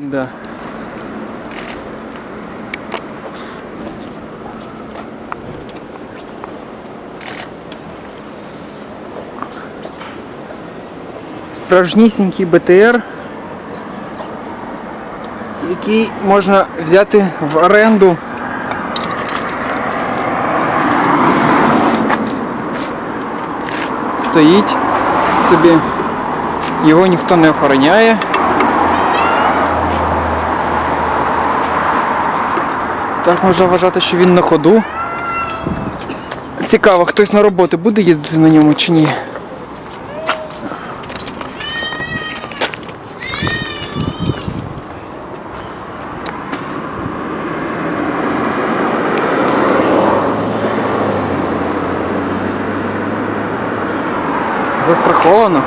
Да. Справжнісінький БТР, який можна взяти в оренду. Стоїть собі, його ніхто не охороняє. Так можна вважати, що він на ходу. Цікаво, хтось на роботу буде їздити на ньому чи ні. Застраховано.